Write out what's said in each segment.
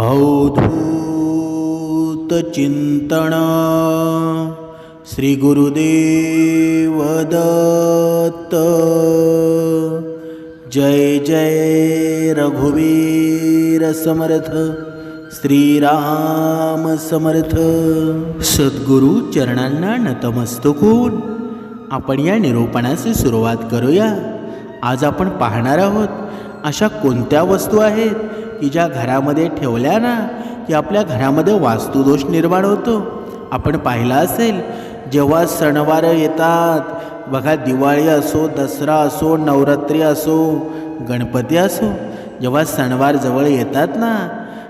अवधूत चिंतन श्री गुरुदेव दत्त। जय जय रघुवीर समर्थ श्रीराम समर्थ। सद्गुरु चरणांना नतमस्तकून आपण या निरूपणाची सुरुवात करूया. आज आपण पाहणार आहोत अशा कोणत्या वस्तू आहेत की ज्या घरामध्ये ठेवल्या ना की आपल्या घरामध्ये वास्तुदोष निर्माण होतो. आपण पाहिलं असेल जेव्हा सणवार येतात बघा दिवाळी असो दसरा असो नवरात्री असो गणपती असो जेव्हा सणवार जवळ येतात ना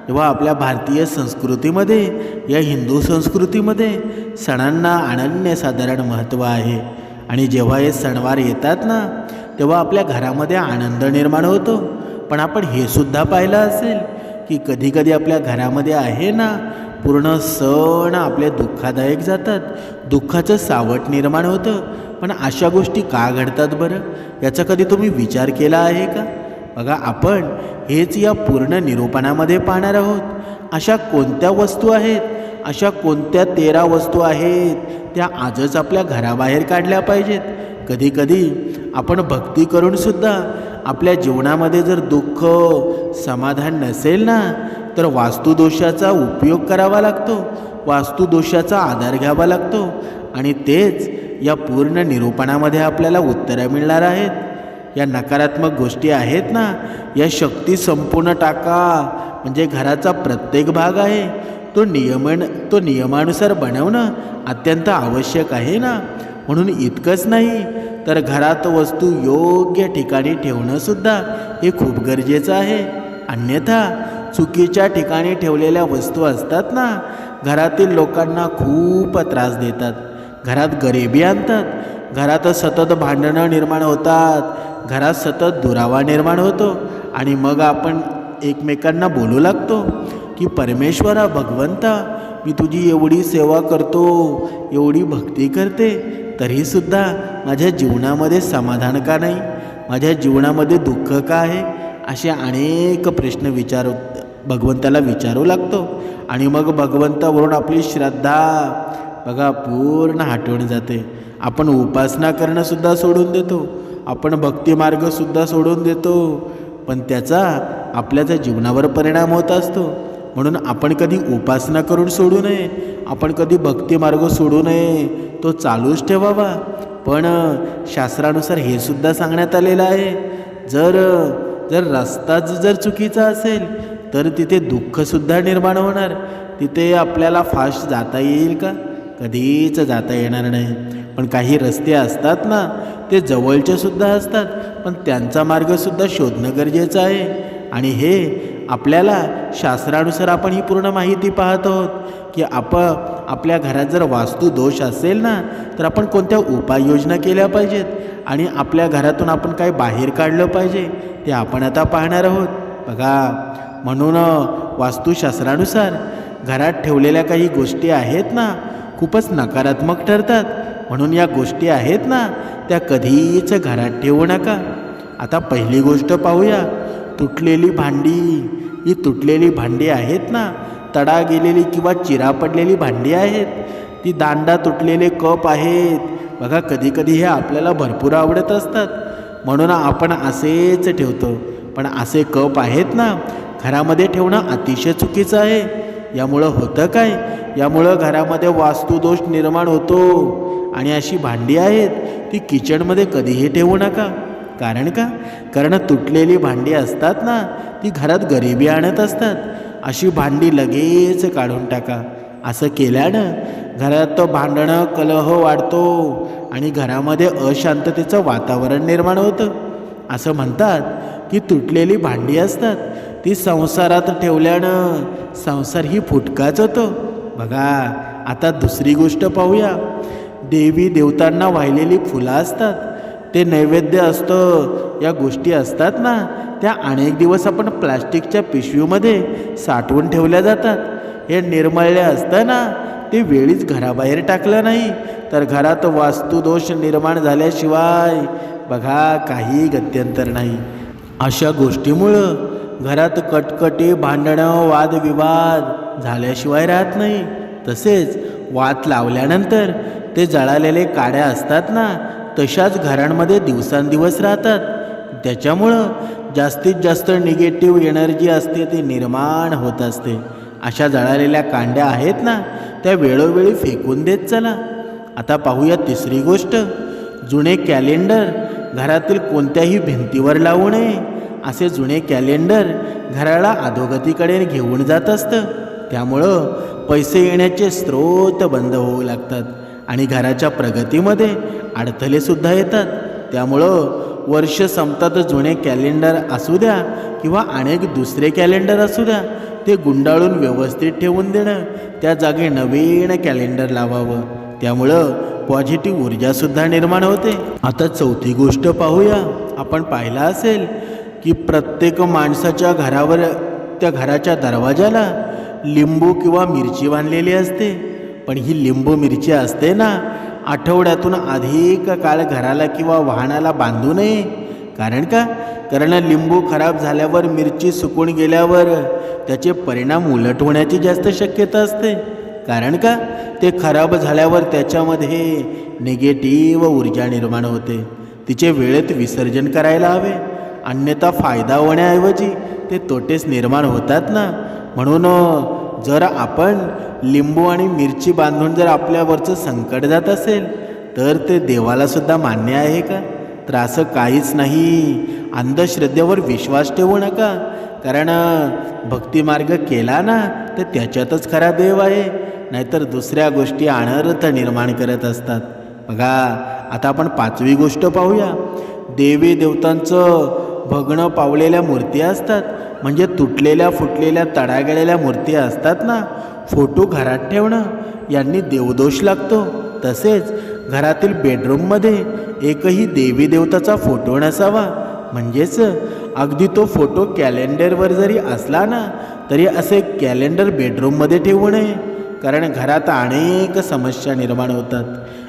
तेव्हा आपल्या भारतीय संस्कृतीमध्ये या हिंदू संस्कृतीमध्ये सणांना अनन्यसाधारण महत्त्व आहे. आणि जेव्हा हे सणवार येतात ना तेव्हा आपल्या घरामध्ये आनंद निर्माण होतो. पण आपण हे सुद्धा पाहिलं असेल की कधीकधी आपल्या घरामध्ये आहे ना पूर्ण सण आपले दुःखादायक जातात. दुःखाचं सावट निर्माण होतं. पण अशा गोष्टी का घडतात बरं? याचा कधी तुम्ही विचार केला आहे का? बघा आपण हेच या पूर्ण निरूपणामध्ये पाहणार आहोत. अशा कोणत्या वस्तू आहेत? अशा कोणत्या तेरा वस्तू आहेत? त्या आजच आपल्या घराबाहेर काढल्या पाहिजेत. कधीकधी आपण भक्ती करूनसुद्धा आपल्या जीवनामध्ये जर दुःख समाधान नसेल ना तर वास्तुदोषाचा उपयोग करावा लागतो. वास्तुदोषाचा आधार घ्यावा लागतो. आणि तेच या पूर्ण निरूपणामध्ये आपल्याला उत्तरं मिळणार आहेत. या नकारात्मक गोष्टी आहेत ना या शक्ती संपूर्ण टाका. म्हणजे घराचा प्रत्येक भाग आहे. तो नियमन तो नियमानुसार बनवणं अत्यंत आवश्यक आहे ना. म्हणून इतकंच नाही तर घरात वस्तू योग्य ठिकाणी ठेवणंसुद्धा हे खूप गरजेचं आहे. अन्यथा चुकीच्या ठिकाणी ठेवलेल्या वस्तू असतात ना घरातील लोकांना खूप त्रास देतात. घरात गरिबी आणतात. घरात सतत भांडणं निर्माण होतात. घरात सतत दुरावा निर्माण होतो. आणि मग आपण एकमेकांना बोलू लागतो की परमेश्वरा भगवंता मी तुझी एवढी सेवा करतो एवढी भक्ती करते तरीसुद्धा माझ्या जीवनामध्ये समाधान का नाही? माझ्या जीवनामध्ये दुःख का आहे? असे अनेक प्रश्न विचारू भगवंताला विचारू लागतो. आणि मग भगवंतावरून आपली श्रद्धा बघा पूर्ण हटवून जाते. आपण उपासना करणंसुद्धा सोडून देतो. आपण भक्तिमार्गसुद्धा सोडून देतो. पण त्याचा आपल्या त्या जीवनावर परिणाम होत असतो. म्हणून आपण कधी उपासना करून सोडू नये. आपण कधी भक्तिमार्ग सोडू नये. तो चालूच ठेवावा. पण शास्त्रानुसार हे सुद्धा सांगण्यात आलेलं आहे. जर जर रस्ताच जर चुकीचा असेल तर तिथे दुःखसुद्धा निर्माण होणार. तिथे आपल्याला फास्ट जाता येईल का? कधीच जाता येणार नाही. पण काही रस्ते असतात ना ते जवळचे सुद्धा असतात. पण त्यांचा मार्गसुद्धा शोधणं गरजेचं आहे. आणि हे आपल्याला शास्त्रानुसार आपण ही पूर्ण माहिती पाहत आहोत की आप आपल्या घरात जर वास्तू दोष असेल ना तर आपण कोणत्या उपाययोजना केल्या पाहिजेत? आणि आपल्या घरातून आपण काय बाहेर काढलं पाहिजे ते आपण आता पाहणार आहोत. बघा म्हणून वास्तुशास्त्रानुसार घरात ठेवलेल्या काही गोष्टी आहेत ना खूपच नकारात्मक ठरतात. म्हणून या गोष्टी आहेत ना त्या कधीच घरात ठेवू नका. आता पहिली गोष्ट पाहूया. तुटलेली भांडी ही तुटलेली भांडी आहेत ना तडा गेलेली किंवा चिरा पडलेली भांडी आहेत. ती दांडा तुटलेले कप आहेत. बघा कधीकधी हे आपल्याला भरपूर आवडत असतात. म्हणून आपण असेच ठेवतो. पण असे कप आहेत ना घरामध्ये ठेवणं अतिशय चुकीचं आहे. यामुळं होतं काय? यामुळं घरामध्ये वास्तुदोष निर्माण होतो. आणि अशी भांडी आहेत ती किचनमध्ये कधीही ठेवू नका. कारण का? कारण तुटलेली भांडी असतात ना ती घरात गरिबी आणत असतात. अशी भांडी लगेच काढून टाका. असं केल्यानं घरात तो भांडणं कलह वाढतो आणि घरामध्ये अशांततेचं वातावरण निर्माण होतं. असं म्हणतात की तुटलेली भांडी असतात ती संसारात ठेवल्यानं संसार ही फुटकाच होतो. बघा आता दुसरी गोष्ट पाहूया. देवी देवतांना वाहिलेली फुलं असतात ते नैवेद्य असतं या गोष्टी असतात ना त्या अनेक दिवस आपण प्लास्टिकच्या पिशवीमध्ये साठवून ठेवल्या जातात. हे निर्मळले असतं ना ते वेळीच घराबाहेर टाकलं नाही तर घरात वास्तुदोष निर्माण झाल्याशिवाय बघा काही गत्यंतर नाही. अशा गोष्टीमुळं घरात कटकटी भांडणं वादविवाद झाल्याशिवाय राहत नाही. तसेच वात लावल्यानंतर ते जळालेले काड्या असतात ना तशाच घरांमध्ये दिवसांदिवस राहतात. त्याच्यामुळं जास्तीत जास्त निगेटिव्ह एनर्जी असते ती निर्माण होत असते. अशा जळालेल्या कांड्या आहेत ना त्या वेळोवेळी फेकून देत चला. आता पाहूया तिसरी गोष्ट. जुने कॅलेंडर घरातील कोणत्याही भिंतीवर लावू नये. असे जुने कॅलेंडर घराला अधोगतीकडे घेऊन जात असतं. त्यामुळं पैसे येण्याचे स्रोत बंद होऊ लागतात. आणि घराच्या प्रगतीमध्ये अडथळेसुद्धा येतात. त्यामुळं वर्ष संपतात जुने कॅलेंडर असू द्या किंवा अनेक दुसरे कॅलेंडर असू द्या ते गुंडाळून व्यवस्थित ठेवून देणं त्या जागी नवीन कॅलेंडर लावावं. त्यामुळं पॉझिटिव्ह ऊर्जासुद्धा निर्माण होते. आता चौथी गोष्ट पाहूया. आपण पाहिलं असेल की प्रत्येक माणसाच्या घरावर त्या घराच्या दरवाजाला लिंबू किंवा मिरची बांधलेली असते. पण ही लिंबू मिरची असते ना आठवड्यातून अधिक काळ घराला किंवा वाहनाला बांधू नये. कारण का? कारण लिंबू खराब झाल्यावर मिरची सुकून गेल्यावर त्याचे परिणाम उलट होण्याची जास्त शक्यता असते. कारण का? ते खराब झाल्यावर त्याच्यामध्ये निगेटिव्ह ऊर्जा निर्माण होते. तिचे वेळेत विसर्जन करायला हवे. अन्यथा फायदा होण्याऐवजी ते तोटेच निर्माण होतात ना. म्हणून जर आपण लिंबू आणि मिरची बांधून जर आपल्यावरचं संकट जात असेल तर ते देवालासुद्धा मान्य आहे का? तर असं काहीच नाही. अंधश्रद्धेवर विश्वास ठेवू नका. कारण भक्तिमार्ग केला ना तर त्याच्यातच खरा देव आहे. नाहीतर दुसऱ्या गोष्टी अनर्थ निर्माण करत असतात. बघा आता आपण पाचवी गोष्ट पाहूया. देवी देवतांचं भगणं पावलेल्या मूर्ती असतात. म्हणजे तुटलेल्या फुटलेल्या तडागेलेल्या मूर्ती असतात ना? फोटो घरात ठेवणं यांनी देवदोष लागतो. तसेच घरातील बेडरूममध्ये एकही देवी देवताचा फोटो नसावा. म्हणजेच अगदी तो फोटो कॅलेंडरवर जरी असला ना तरी असे कॅलेंडर बेडरूममध्ये ठेवू नये. कारण घरात अनेक समस्या निर्माण होतात.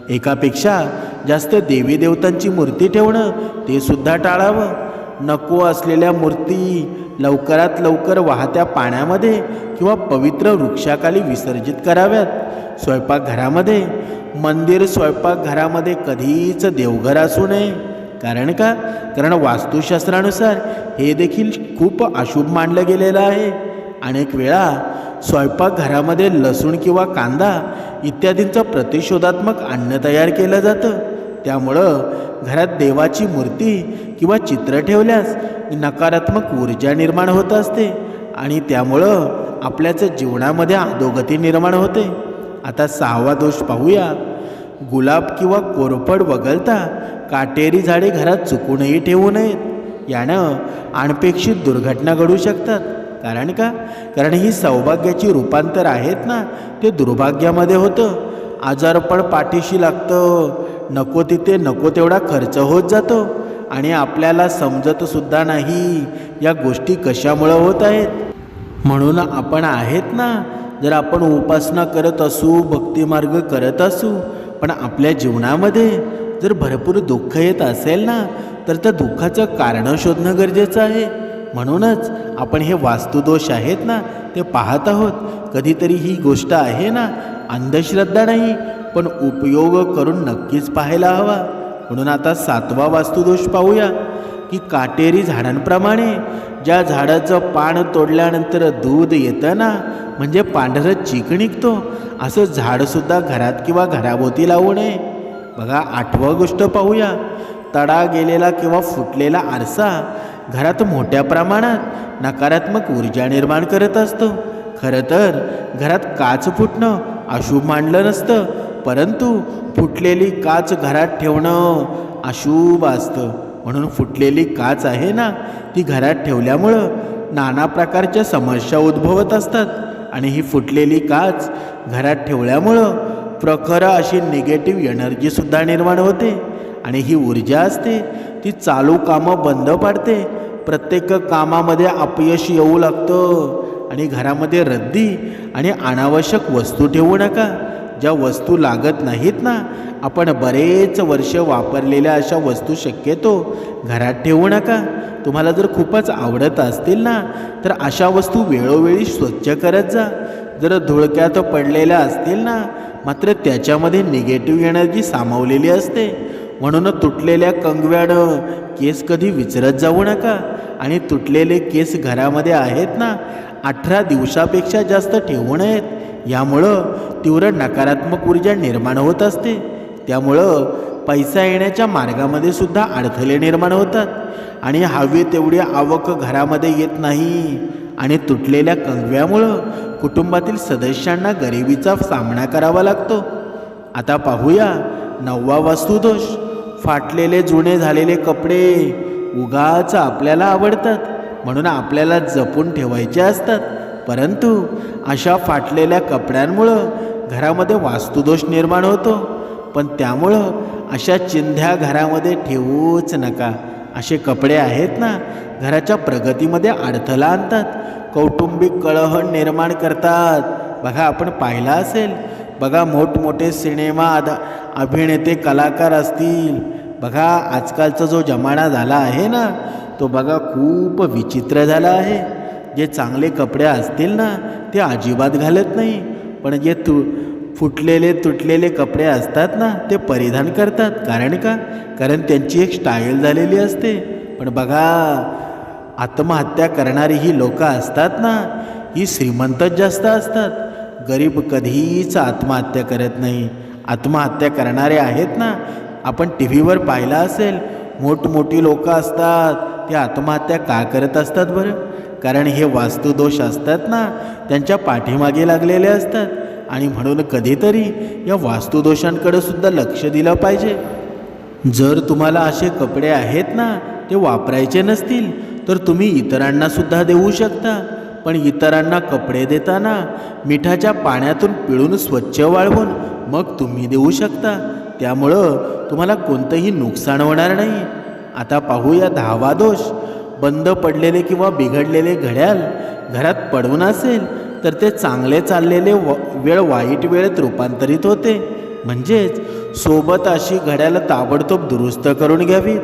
एकापेक्षा जास्त देवी देवतांची मूर्ती ठेवणं ते सुद्धा टाळावं. नको असलेल्या मूर्ती लवकरात लवकर वाहत्या पाण्यामध्ये किंवा पवित्र वृक्षाखाली विसर्जित कराव्यात. स्वयंपाकघरामध्ये मंदिर स्वयंपाकघरामध्ये कधीच देवघर असू नये. कारण का? कारण वास्तुशास्त्रानुसार हे देखील खूप अशुभ मानलं गेलेलं आहे. अनेक वेळा स्वयंपाकघरामध्ये लसूण किंवा कांदा इत्यादींचं प्रतिशोधात्मक अन्न तयार केलं जातं. त्यामुळं घरात देवाची मूर्ती किंवा चित्र ठेवल्यास नकारात्मक ऊर्जा निर्माण होत असते आणि त्यामुळं आपल्याचं जीवनामध्ये अधोगती निर्माण होते. आता सहावा दोष पाहूया. गुलाब किंवा कोरफड वगळता काटेरी झाडे घरात चुकूनही ठेवू नयेत. यानं अनपेक्षित दुर्घटना घडू शकतात. कारण का? कारण ही सौभाग्याची रूपांतर आहेत ना ते दुर्भाग्यामध्ये होतं. आजारपण पाठीशी लागतं नको तिथे नको तेवढा खर्च होत जातो. आणि आपल्याला समजतसुद्धा नाही या गोष्टी कशामुळं होत आहेत. म्हणून आपण आहेत ना जर आपण उपासना करत असू भक्तिमार्ग करत असू पण आपल्या जीवनामध्ये जर भरपूर दुःख येत असेल ना तर त्या दुःखाचं कारण शोधणं गरजेचं आहे. म्हणूनच आपण हे वास्तुदोष आहेत ना ते पाहत आहोत. कधीतरी ही गोष्ट आहे ना अंधश्रद्धा नाही पण उपयोग करून नक्कीच पाहायला हवा. म्हणून आता सातवा वास्तुदोष पाहूया की काटेरी झाडांप्रमाणे ज्या झाडाचं पान तोडल्यानंतर दूध येतं ना म्हणजे पांढरं चीक निघतो असं झाडसुद्धा घरात किंवा घराभोवती लावू नये. बघा आठवं गोष्ट पाहूया तडा गेलेला किंवा फुटलेला आरसा घरात मोठ्या प्रमाणात नकारात्मक ऊर्जा निर्माण करत असतो. खरं तर घरात काच फुटणं अशुभ मानलं नसतं परंतु फुटलेली काच घरात ठेवणं अशुभ असतं. म्हणून फुटलेली काच आहे ना ती घरात ठेवल्यामुळं नाना प्रकारच्या समस्या उद्भवत असतात. आणि ही फुटलेली काच घरात ठेवल्यामुळं प्रखर अशी निगेटिव्ह एनर्जीसुद्धा निर्माण होते. आणि ही ऊर्जा असते ती चालू कामं बंद पाडते. प्रत्येक कामामध्ये अपयश येऊ लागतं. आणि घरामध्ये रद्दी आणि अनावश्यक वस्तू ठेवू नका. ज्या वस्तू लागत नाहीत ना आपण बरेच वर्ष वापरलेल्या अशा वस्तू शक्यतो घरात ठेवू नका. तुम्हाला जर खूपच आवडत असतील ना तर अशा वस्तू वेळोवेळी स्वच्छ करत जा. जर धुळक्यात पडलेल्या असतील ना मात्र त्याच्यामध्ये निगेटिव्ह एनर्जी सामावलेली असते. म्हणून तुटलेल्या कंगव्यानं केस कधी विचरत जाऊ नका. आणि तुटलेले केस घरामध्ये आहेत ना अठरा दिवसापेक्षा जास्त ठेवू नयेत यामुळं तीव्र नकारात्मक ऊर्जा निर्माण होत असते. त्यामुळं पैसा येण्याच्या मार्गामध्ये सुद्धा अडथळे निर्माण होतात. आणि हवी तेवढी आवक घरामध्ये येत नाही. आणि तुटलेल्या कंगव्यामुळं कुटुंबातील सदस्यांना गरिबीचा सामना करावा लागतो. आता पाहूया नववा वास्तुदोष. फाटलेले जुने झालेले कपडे उगाच आपल्याला आवडतात. म्हणून आपल्याला जपून ठेवायचे असतात. परंतु अशा फाटलेल्या कपड्यांमुळं घरामध्ये वास्तुदोष निर्माण होतो. पण त्यामुळं अशा चिंध्या घरामध्ये ठेवूच नका. असे कपडे आहेत ना घराच्या प्रगतीमध्ये अडथळा आणतात. कौटुंबिक कलह निर्माण करतात. बघा आपण पाहिला असेल. बघा मोठमोठे सिनेमा अभिनेते कलाकार असतील. बघा आजकालचा जो जमाना झाला आहे ना तो बघा खूप विचित्र झाला आहे. जे चांगले कपडे असतील ना ते अजिबात घालत नाही. पण जे तु फुटलेले तुटलेले कपडे असतात ना ते परिधान करतात. कारण का? कारण त्यांची एक स्टाईल झालेली असते. पण बघा आत्महत्या करणारी ही लोकं असतात ना ही श्रीमंतच जास्त असतात. गरीब कधीच आत्महत्या करत नाही. आत्महत्या करणारे आहेत ना आपण टी व्हीवर पाहिला असेल. मोठमोठी लोकं असतात. ते आत्महत्या का करत असतात बरं? कारण हे वास्तुदोष असतात ना त्यांच्या पाठीमागे लागलेले असतात. आणि म्हणून कधीतरी या वास्तुदोषांकडे सुद्धा लक्ष दिलं पाहिजे. जर तुम्हाला असे कपडे आहेत ना ते वापरायचे नसतील तर तुम्ही इतरांना सुद्धा देऊ शकता. पण इतरांना कपडे देताना मिठाच्या पाण्यातून पिळून स्वच्छ वाळवून मग तुम्ही देऊ शकता. त्यामुळं तुम्हाला कोणतंही नुकसान होणार नाही. आता पाहूया दहावा दोष. बंद पडलेले किंवा बिघडलेले घड्याळ घरात पडून असेल तर ते चांगले चाललेले व वेळ वाईट वेळेत रूपांतरित होते. म्हणजेच सोबत अशी घड्याळ ताबडतोब दुरुस्त करून घ्यावीत.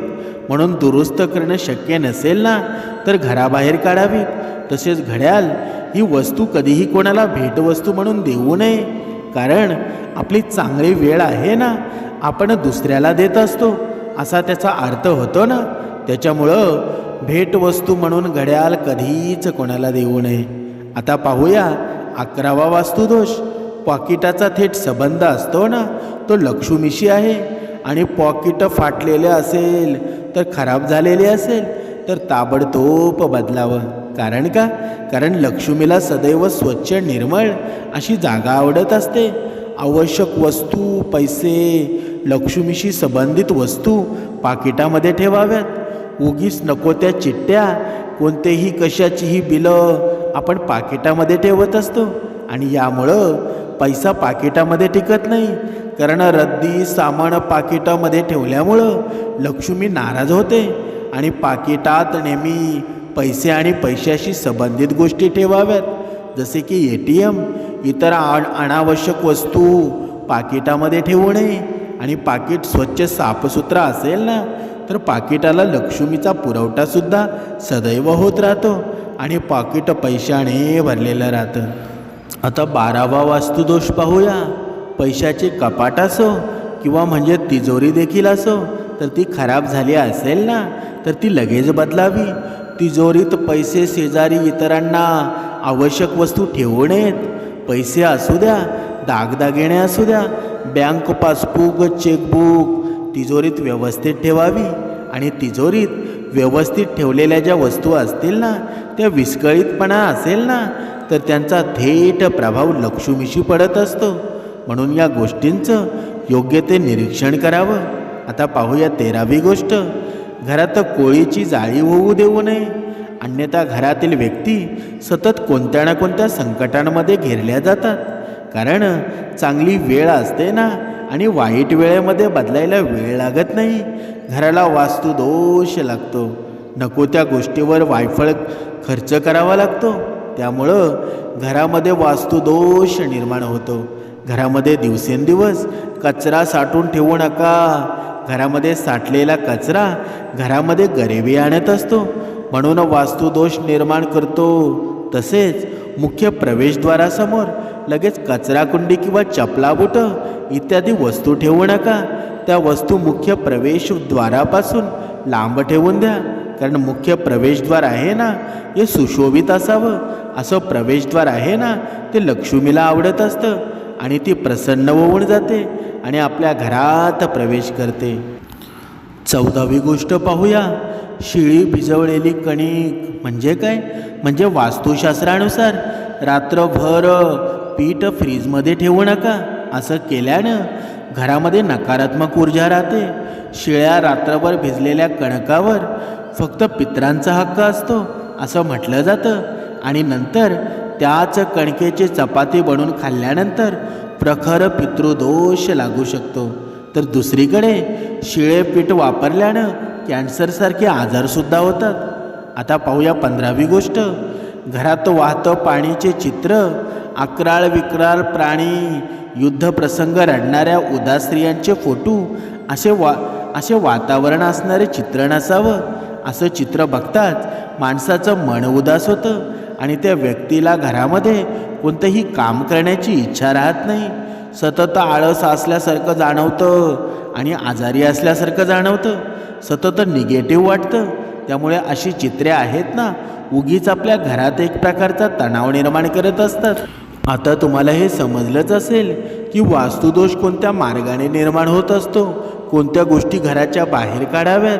म्हणून दुरुस्त करणं शक्य नसेल ना तर घराबाहेर काढावीत. तसेच घड्याळ ही वस्तू कधीही कोणाला भेटवस्तू म्हणून देऊ नये. कारण आपली चांगली वेळ आहे ना आपण दुसऱ्याला देत असतो. असा त्याचा अर्थ होतो ना. त्याच्यामुळं भेटवस्तू म्हणून घड्याळ कधीच कोणाला देऊ नये. आता पाहूया अकरावा वास्तुदोष. पॉकिटाचा थेट संबंध असतो ना तो लक्ष्मीशी आहे. आणि पॉकिट फाटलेले असेल तर खराब झालेले असेल तर ताबडतोब बदलावं. कारण का? कारण लक्ष्मीला सदैव स्वच्छ निर्मळ अशी जागा आवडत असते. आवश्यक वस्तू पैसे लक्ष्मीशी संबंधित वस्तू पाकिटामध्ये ठेवाव्यात. उगीच नको त्या चिठ्ठ्या. कोणतेही कशाचीही बिलं आपण पाकिटामध्ये ठेवत असतो. आणि यामुळं पैसा पाकिटामध्ये टिकत नाही. कारण रद्दी सामान पाकिटामध्ये ठेवल्यामुळं लक्ष्मी नाराज होते. आणि पाकिटात नेहमी पैसे आणि पैशाशी संबंधित गोष्टी ठेवाव्यात. जसे की ए टी एम इतर अन अनावश्यक वस्तू पाकिटामध्ये ठेवू नये आणि पाकिट स्वच्छ साफसुथरा असेल ना तर पाकिटाला लक्ष्मीचा पुरवठासुद्धा सदैव होत राहतो आणि पाकिट पैशाने भरलेलं राहतं. आता बारावा वास्तुदोष पाहूया. पैशाचे कपाट असो किंवा म्हणजे तिजोरी देखील असो तर ती खराब झाली असेल ना तर ती लगेच बदलावी. तिजोरीत पैसे शेजारी इतरांना आवश्यक वस्तू ठेवू नयेत पैसे असू द्या दागदागिने असू द्या बँक पासबुक चेकबुक तिजोरीत व्यवस्थित ठेवावी. आणि तिजोरीत व्यवस्थित ठेवलेल्या ज्या वस्तू असतील ना त्या विस्कळीतपणा असेल ना तर त्यांचा थेट प्रभाव लक्ष्मीशी पडत असतो. म्हणून या गोष्टींचं योग्य ते निरीक्षण करावं. आता पाहूया तेरावी गोष्ट. घरात कोळीची जाळी होऊ देऊ नये. अन्यथा घरातील व्यक्ती सतत कोणत्या ना कोणत्या संकटांमध्ये घेरल्या जातात. कारण चांगली वेळ असते ना आणि वाईट वेळेमध्ये बदलायला वेळ लागत नाही. घराला वास्तुदोष लागतो. नको त्या गोष्टीवर वायफळ खर्च करावा लागतो. त्यामुळं घरामध्ये वास्तुदोष निर्माण होतो. घरामध्ये दिवसेंदिवस कचरा साठवून ठेवू नका. घरामध्ये साठलेला कचरा घरामध्ये गरिबी आणत असतो. म्हणून वास्तुदोष निर्माण करतो. तसेच मुख्य प्रवेशद्वारासमोर लगेच कचराकुंडी किंवा चपलाबुटं इत्यादी वस्तू ठेवू नका. त्या वस्तू मुख्य प्रवेशद्वारापासून लांब ठेवून द्या. कारण मुख्य प्रवेशद्वार आहे ना हे सुशोभित असावं. असं प्रवेशद्वार आहे ना ते लक्ष्मीला आवडत असतं. आणि ती प्रसन्न होऊन जाते आणि आपल्या घरात प्रवेश करते. चौदावी गोष्ट पाहूया. शिळी भिजवलेली कणिक म्हणजे काय? म्हणजे वास्तुशास्त्रानुसार रात्रभर पीठ फ्रीजमध्ये ठेवू नका. असं केल्यानं घरामध्ये नकारात्मक ऊर्जा राहते. शिळ्या रात्रभर भिजलेल्या कणकावर फक्त पित्रांचा हक्क असतो असं म्हटलं जातं. आणि नंतर त्याच कणकेची चपाती बनवून खाल्ल्यानंतर प्रखर पितृदोष लागू शकतो. तर दुसरीकडे शिळे पीठ वापरल्यानं कॅन्सरसारखे आजारसुद्धा होतात. आता पाहूया पंधरावी गोष्ट. घरात वाहतं पाणीचे चित्र अकराळ विक्राळ प्राणी युद्धप्रसंग रडणाऱ्या उदास स्त्रियांचे फोटो असे वा असे वातावरण असणारे चित्रण असावं. असं चित्र बघताच माणसाचं मन उदास होतं. आणि त्या व्यक्तीला घरामध्ये कोणतंही काम करण्याची इच्छा राहत नाही. सतत आळस असल्यासारखं जाणवतं आणि आजारी असल्यासारखं जाणवतं. सतत निगेटिव्ह वाटतं. त्यामुळे अशी चित्रे आहेत ना उगीच आपल्या घरात एक प्रकारचा तणाव निर्माण करत असतात. आता तुम्हाला हे समजलंच असेल की वास्तुदोष कोणत्या मार्गाने निर्माण होत असतो कोणत्या गोष्टी घराच्या बाहेर काढाव्यात?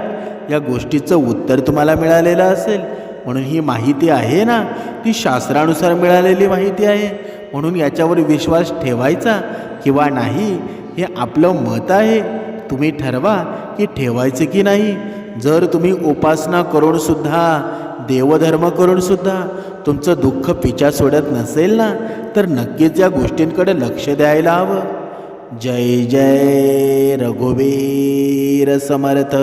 या गोष्टीचं उत्तर तुम्हाला मिळालेलं असेल. म्हणून ही माहिती आहे ना ती शास्त्रानुसार मिळालेली माहिती आहे. म्हणून याच्यावर विश्वास ठेवायचा किंवा नाही हे आपलं मत आहे. तुम्ही ठरवा की ठेवायचं की नाही. जर तुम्ही उपासना करूनसुद्धा देवधर्म करूनसुद्धा तुमचं दुःख पिचा सोडत नसेल ना तर नक्कीच या गोष्टींकडे लक्ष द्यायला हवं. जय जय रघुवीर समर्थ.